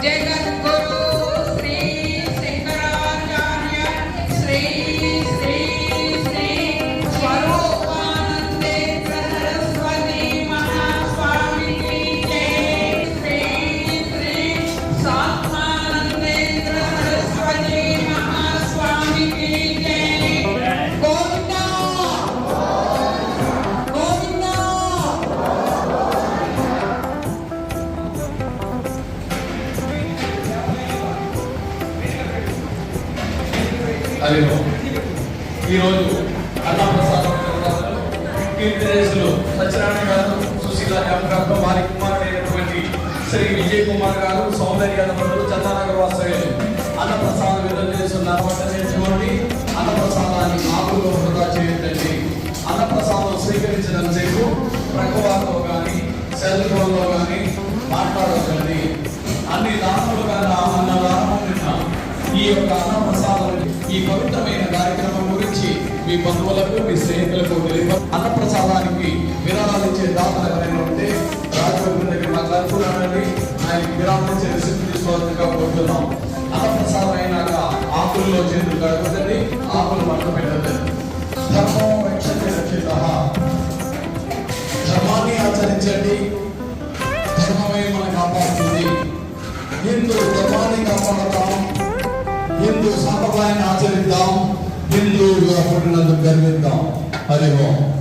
Llega అదిగో ఈరోజు అన్నప్రసాదం కీర్తిరేసులు సత్యనారాయణ గారు సుశీల గారు వారి కుమారుడైనటువంటి శ్రీ విజయ్ కుమార్ గారు సౌందర్య దంపతులు చందానగర్ వాసవేలు అన్నప్రసాదం విడుదల చేస్తున్నారు. వెంటనే చూడండి అన్నప్రసాదాన్ని ఆకులో వృధా చేయండి అన్నప్రసాదం స్వీకరించడం సేపు ప్రకవాతో కానీ సెల్ ఫోన్లో కానీ మాట్లాడవచ్చండి అన్ని దానములుగా కానీ అన్న ఈ యొక్క అన్నప్రసాదం ఈ పవిత్రమైన కార్యక్రమం గురించి మీ బంధువులకు మీ స్నేహితులకు తెలియ అన్నప్రసాదానికి విరాళాలు ఇచ్చే దాతలు ఎవరైనా ఉంటే రాజగోపురం దగ్గర మాకు ఆయన విరాళం ఇచ్చే రిసిప్ట్ తీసుకోవాల్సిందిగా కోరుతున్నాం. అన్నప్రసాదం అయినాక ఆకుల్లో చేతులు కడుగుతుంది ఆకులు మనకు పెట్టదండి ధర్మం రక్షణ రక్షిత. ధర్మాన్ని ఆచరించండి. ధర్మమే మన కాపాడుతుంది. హిందూ ధర్మాన్ని కాపాడతాం. హిందూ సంప్రదాయాన్ని ఆచరిద్దాం. హిందూ పుట్టినందుకు గర్విద్దాం హరి ఓం.